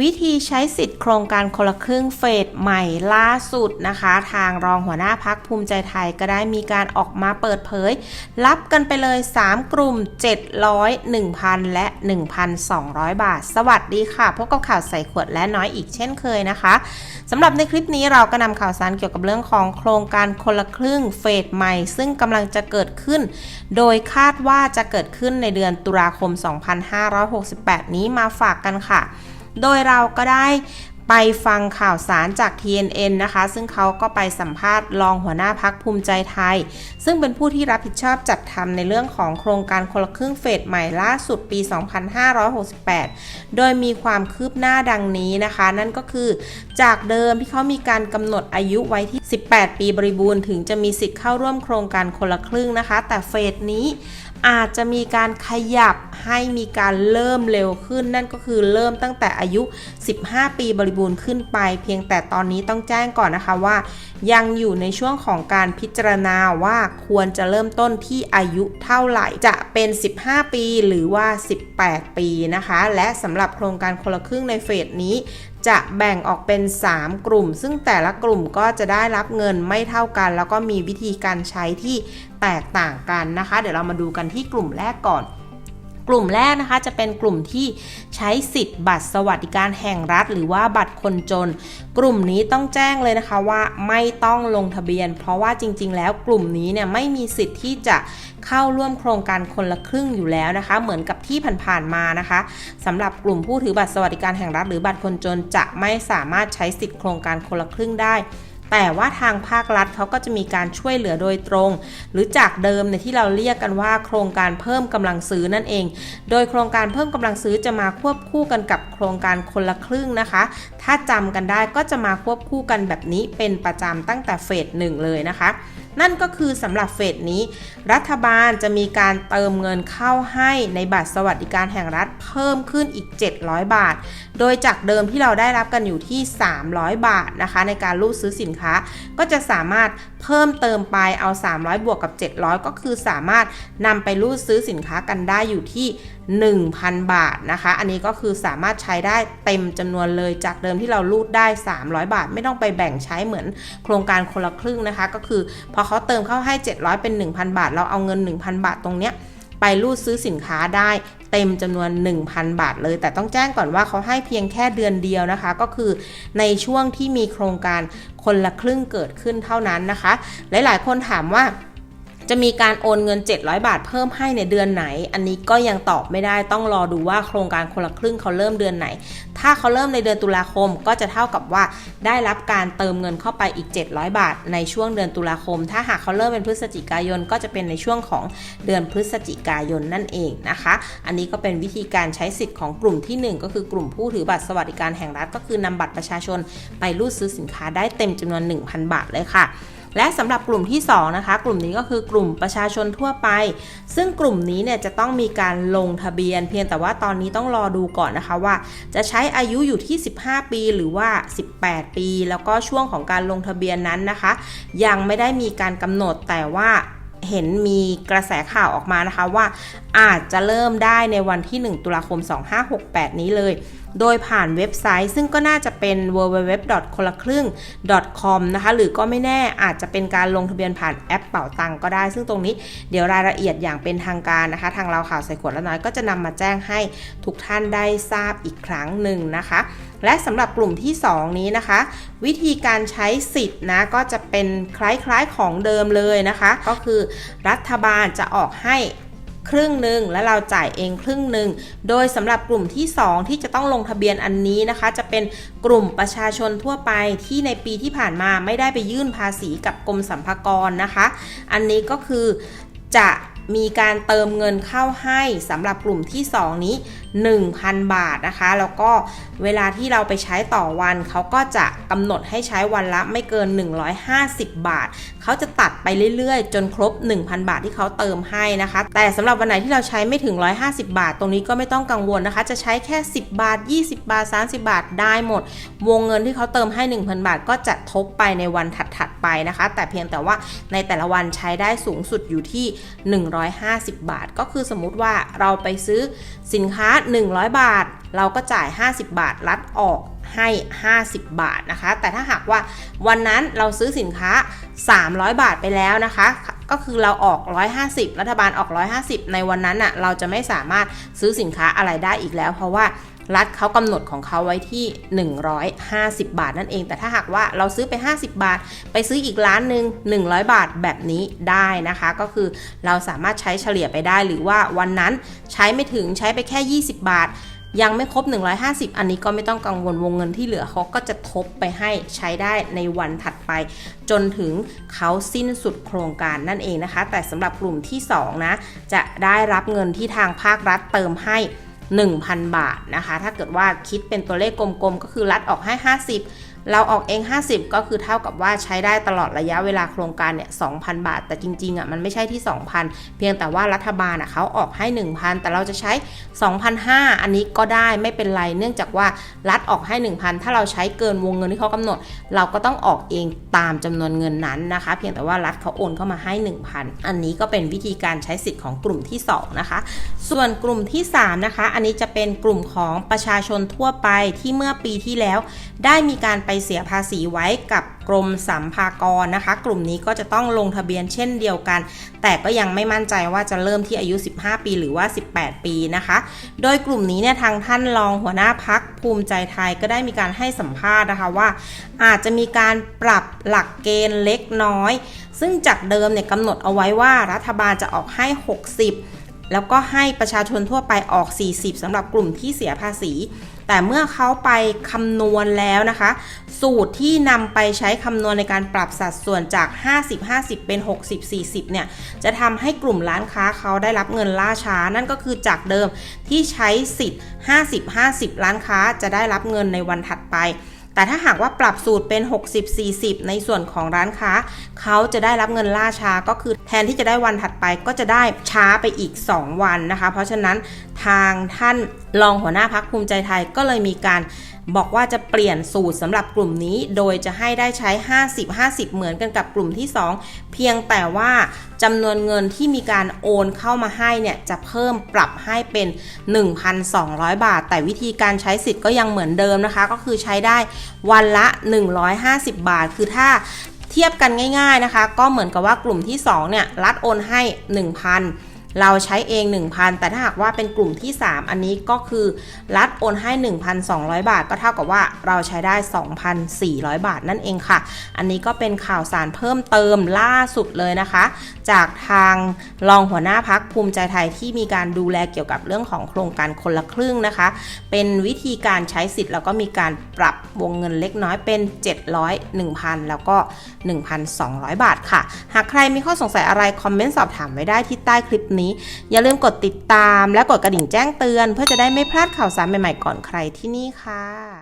วิธีใช้สิทธิ์โครงการคนละครึ่งเฟสใหม่ล่าสุดนะคะ ทางรองหัวหน้าพักภูมิใจไทยก็ได้มีการออกมาเปิดเผย รับกันไปเลย 3 กลุ่ม 700 1,000 และ 1,200 บาท สวัสดีค่ะ พบกับข่าวใส่ขวดและน้อยอีกเช่นเคยนะคะสำหรับในคลิปนี้เราก็นำข่าวสารเกี่ยวกับเรื่องของโครงการคนละครึ่งเฟสใหม่ ซึ่งกำลังจะเกิดขึ้น โดยคาดว่าจะเกิดขึ้นในเดือนตุลาคม 2568 นี้มาฝากกันค่ะ โดยเราก็ได้ไปฟังข่าวสารจาก TNN นะคะ ซึ่งเขาก็ไปสัมภาษณ์รองหัวหน้าพักภูมิใจไทย ซึ่งเป็นผู้ที่รับผิดชอบจัดทำในเรื่องของโครงการคนละครึ่งเฟสใหม่ล่าสุดปี 2568 โดยมีความคืบหน้าดังนี้นะคะ นั่นก็คือจากเดิมที่เขามีการกำหนดอายุไว้ที่ 18 ปีบริบูรณ์ถึงจะมีสิทธิ์เข้าร่วมโครงการคนละครึ่งนะคะ แต่เฟสนี้ อาจจะมีการขยับให้มีการเริ่มเร็วขึ้น นั่นก็คือเริ่มตั้งแต่อายุ 15 ปีบริบูรณ์ขึ้นไป เพียงแต่ตอนนี้ต้องแจ้งก่อนนะคะว่า ยังอยู่ในช่วงของการพิจารณาว่าควรจะเริ่มต้นที่อายุเท่าไหร่จะเป็น 15 ปีหรือว่า 18 ปีนะคะ และสำหรับโครงการคนละครึ่งในเฟสนี้ จะแบ่งออกเป็น 3 กลุ่ม ซึ่งแต่ละกลุ่มก็จะได้รับเงินไม่เท่ากัน แล้วก็มีวิธีการใช้ที่แตกต่างกันนะคะ เดี๋ยวเรามาดูกันที่กลุ่มแรกก่อน กลุ่มแรกนะคะจะเป็นกลุ่มที่ใช้สิทธิ์บัตรสวัสดิการแห่งรัฐ หรือว่าบัตรคนจน กลุ่มนี้ต้องแจ้งเลยนะคะว่าไม่ต้องลงทะเบียน เพราะว่าจริง ๆ แล้วกลุ่มนี้เนี่ยไม่มีสิทธิ์ที่จะเข้าร่วมโครงการคนละครึ่งอยู่แล้วนะคะ เหมือนกับที่ผ่านๆมานะคะสำหรับกลุ่มผู้ถือบัตรสวัสดิการแห่งรัฐ หรือบัตรคนจนจะไม่สามารถใช้สิทธิ์โครงการคนละครึ่งได้ แต่ว่าทางภาครัฐเขาก็จะมีการช่วยเหลือโดยตรง หรือจากเดิมในที่เราเรียกกันว่า โครงการเพิ่มกำลังซื้อนั่นเอง โดยโครงการเพิ่มกำลังซื้อจะมาควบคู่กันกับโครงการคนละครึ่งนะคะ ถ้าจำกันได้ก็จะมาควบคู่กันแบบนี้เป็นประจำตั้งแต่เฟสหนึ่งเลยนะคะนั่นก็คือสำหรับเฟสนี้ รัฐบาลจะมีการเติมเงินเข้าให้ในบัตรสวัสดิการแห่งรัฐเพิ่มขึ้นอีก 700 บาท โดยจากเดิมที่เราได้รับกันอยู่ที่ 300 บาทนะคะ ในการรูดซื้อสินค้า ก็จะสามารถเพิ่มเติมไปเอา 300 บวกกับ 700 ก็คือสามารถนำไปรูดซื้อสินค้ากันได้อยู่ที่ 1,000 บาทนะคะ อันนี้ก็คือสามารถใช้ได้เต็มจำนวนเลยจากเดิมที่เรารูดได้ 300 บาท ไม่ต้องไปแบ่งใช้เหมือนโครงการคนละครึ่งนะคะ ก็คือพอเขาเติมเข้าให้ 700 เป็น 1,000 บาท เราเอาเงิน 1,000 บาทตรงเนี้ยไปรูดซื้อสินค้าได้เต็มจำนวน 1,000 บาทเลย แต่ต้องแจ้งก่อนว่าเขาให้เพียงแค่เดือนเดียวนะคะ ก็คือในช่วงที่มีโครงการคนละครึ่งเกิดขึ้นเท่านั้นนะคะ หลายๆ คนถามว่า จะมีการโอนเงิน 700 บาทเพิ่มให้ในเดือนไหน อันนี้ก็ยังตอบไม่ได้ต้องรอดูว่าโครงการคนละครึ่งเขาเริ่มเดือนไหน ถ้าเขาเริ่มในเดือนตุลาคมก็จะเท่ากับว่าได้รับการเติมเงินเข้าไปอีก 700 บาท ในช่วงเดือนตุลาคม ถ้าหากเขาเริ่มเป็นพฤศจิกายนก็จะเป็นในช่วงของเดือนพฤศจิกายนนั่นเองนะคะ อันนี้ก็เป็นวิธีการใช้สิทธิ์ของกลุ่มที่ 1 ก็คือกลุ่มผู้ถือบัตรสวัสดิการแห่งรัฐก็คือนำบัตรประชาชนไปรูดซื้อสินค้าได้เต็มจำนวน 1,000 บาทเลยค่ะ และสำหรับกลุ่มที่2นะคะกลุ่มนี้ก็คือกลุ่มประชาชนทั่วไป ซึ่งกลุ่มนี้เนี่ยจะต้องมีการลงทะเบียน เพียงแต่ว่าตอนนี้ต้องรอดูก่อนนะคะว่า จะใช้อายุอยู่ที่ 15 ปีหรือว่า 18 ปี แล้วก็ช่วงของการลงทะเบียนนั้นนะคะ ยังไม่ได้มีการกำหนดแต่ว่าเห็นมีกระแสข่าวออกมานะคะว่าอาจจะเริ่มได้ในวันที่ 1 ตุลาคม 2568 นี้เลยโดยผ่านเว็บไซต์ซึ่งก็น่าจะเป็น www. คนละครึ่ง com นะคะหรือก็ไม่แน่อาจจะเป็นการลงทะเบียนผ่านแอปเป่าตังก็ได้ ซึ่งตรงนี้เดี๋ยวรายละเอียดอย่างเป็นทางการนะคะ ทางเราข่าวใส่ขวดละน้อยก็จะนำมาแจ้งให้ทุกท่านได้ทราบอีกครั้งหนึ่งนะคะ และสำหรับกลุ่มที่ 2 นี้นะคะ วิธีการใช้สิทธิ์นะก็จะเป็นคล้ายๆของเดิมเลยนะคะ ก็คือรัฐบาลจะออกให้ ครึ่งหนึ่งและเราจ่ายเองครึ่งหนึ่งโดยสำหรับกลุ่มที่ 2 ที่จะต้องลงทะเบียนอันนี้นะคะ จะเป็นกลุ่มประชาชนทั่วไปที่ในปีที่ผ่านมาไม่ได้ไปยื่นภาษีกับกรมสรรพากรนะคะ อันนี้ก็คือจะ มีการเติมเงินเข้าให้สำหรับกลุ่มที่ 2 นี้ 1,000 บาทนะคะ แล้วก็เวลาที่เราไปใช้ต่อวัน เขาก็จะกำหนดให้ใช้วันละไม่เกิน 150 บาท เขาจะตัดไปเรื่อยๆ จนครบ 1,000 บาทที่เขาเติมให้นะคะ แต่สำหรับวันไหนที่เราใช้ไม่ถึง 150 บาท ตรงนี้ก็ไม่ต้องกังวลนะคะ จะใช้แค่ 10 บาท 20 บาท 30 บาทได้หมด วงเงินที่เขาเติมให้ 1,000 บาท ก็จะทบไปในวันถัดๆไปนะคะ แต่เพียงแต่ว่าในแต่ละวันใช้ได้สูงสุดอยู่ที่150 บาท ก็คือสมมุติว่าเราไปซื้อสินค้า 100 บาท เราก็จ่าย 50 บาทรัดออกให้ 50 บาทนะคะ แต่ถ้าหากว่าวันนั้นเราซื้อสินค้า 300 บาทไปแล้วนะคะ ก็คือเราออก 150 รัฐบาลออก 150 ในวันนั้นอะเราจะไม่สามารถซื้อสินค้าอะไรได้อีกแล้ว เพราะว่า รัฐเขากำหนดของเขาไว้ที่ 150 บาทนั่นเอง แต่ถ้าหากว่าเราซื้อไป 50 บาท ไปซื้ออีกร้านหนึ่ง100 บาทแบบนี้ได้นะคะ ก็คือเราสามารถใช้เฉลี่ยไปได้หรือว่าวันนั้นใช้ไม่ถึงใช้ไปแค่ 20 บาทยังไม่ครบ 150 อันนี้ก็ไม่ต้องกังวลวงเงินที่เหลือเขาก็จะทบไปให้ใช้ได้ในวันถัดไป จนถึงเขาสิ้นสุดโครงการนั่นเองนะคะ แต่สำหรับกลุ่มที่ 2 นะ จะได้รับเงินที่ทางภาครัฐเติมให้ 1,000 บาทนะคะ ถ้าเกิดว่าคิดเป็นตัวเลขกลมๆ ก็คือรัดออกให้ 50 เราออกเอง 50 ก็คือเท่ากับว่าใช้ได้ตลอดระยะเวลาโครงการเนี่ย 2,000 บาท แต่จริงๆอะมันไม่ใช่ที่ 2,000 เพียงแต่ว่ารัฐบาลอะเขาออกให้ 1,000 แต่เราจะใช้ 2,500 อันนี้ก็ได้ไม่เป็นไร เนื่องจากว่ารัฐออกให้ 1,000 ถ้าเราใช้เกินวงเงินที่เขากำหนด เราก็ต้องออกเองตามจำนวนเงินนั้นนะคะ เพียงแต่ว่ารัฐเขาโอนเข้ามาให้ 1,000 อันนี้ก็เป็นวิธีการใช้สิทธิ์ของกลุ่มที่ 2 นะคะ ส่วนกลุ่มที่ 3 นะคะ อันนี้จะเป็นกลุ่มของประชาชนทั่วไปที่เมื่อปีที่แล้วได้มีการไปเสียภาษีไว้กับกรมสัมภากรนะคะ กลุ่มนี้ก็จะต้องลงทะเบียนเช่นเดียวกัน แต่ก็ยังไม่มั่นใจว่าจะเริ่มที่อายุ 15 ปีหรือว่า 18 ปีนะคะ โดยกลุ่มนี้เนี่ยทางท่านรองหัวหน้าพักภูมิใจไทยก็ได้มีการให้สัมภาษณ์นะคะว่า อาจจะมีการปรับหลักเกณฑ์เล็กน้อย ซึ่งจากเดิมเนี่ยกำหนดเอาไว้ว่ารัฐบาลจะออกให้ 60 แล้วก็ให้ประชาชนทั่วไปออก 40สำหรับกลุ่มที่เสียภาษี แต่เมื่อเขาไปคำนวณแล้วนะคะ สูตรที่นำไปใช้คำนวณในการปรับสัดส่วนจาก 50-50 เป็น 60-40 เนี่ย จะทำให้กลุ่มร้านค้าเขาได้รับเงินล่าช้า นั่นก็คือจากเดิมที่ใช้สิทธิ์ 50-50 ร้านค้าจะได้รับเงินในวันถัดไป แต่ถ้าหากว่าปรับสูตรเป็น 60-40 ในส่วนของร้านค้า เขาจะได้รับเงินล่าช้าก็คือแทนที่จะได้วันถัดไปก็จะได้ช้าไปอีก 2 วันนะคะ เพราะฉะนั้นทางท่านรองหัวหน้าพักภูมิใจไทยก็เลยมีการ บอกว่าจะเปลี่ยนสูตรสำหรับกลุ่มนี้ โดยจะให้ได้ใช้ 50-50 เหมือนกันกับกลุ่มที่ 2 เพียงแต่ว่าจำนวนเงินที่มีการโอนเข้ามาให้เนี่ยจะเพิ่มปรับให้เป็น 1,200 บาท แต่วิธีการใช้สิทธิ์ก็ยังเหมือนเดิมนะคะ ก็คือใช้ได้วันละ 150 บาท คือถ้าเทียบกันง่าย ๆนะคะ ก็เหมือนกับว่ากลุ่มที่2เนี่ยรัฐโอนให้ 1,000 เราใช้เอง 1,000 แต่ถ้าหากว่าเป็นกลุ่มที่ 3 อันนี้ก็คือรัฐโอนให้ 1,200 บาท ก็เท่ากับว่าเราใช้ได้ 2,400 บาทนั่นเองค่ะ อันนี้ก็เป็นข่าวสารเพิ่มเติมล่าสุดเลยนะคะ จากทางรองหัวหน้าพักภูมิใจไทยที่มีการดูแลเกี่ยวกับเรื่องของโครงการคนละครึ่งนะคะ เป็นวิธีการใช้สิทธิ์แล้วก็มีการปรับวงเงินเล็กน้อยเป็น 700 1,000 แล้วก็ 1,200 บาทค่ะ หากใครมีข้อสงสัยอะไรคอมเมนต์สอบถามไว้ได้ที่ใต้คลิปนี้ อย่าลืมกดติดตามและกดกระดิ่งแจ้งเตือน เพื่อจะได้ไม่พลาดข่าวสารใหม่ๆก่อนใครที่นี่ค่ะ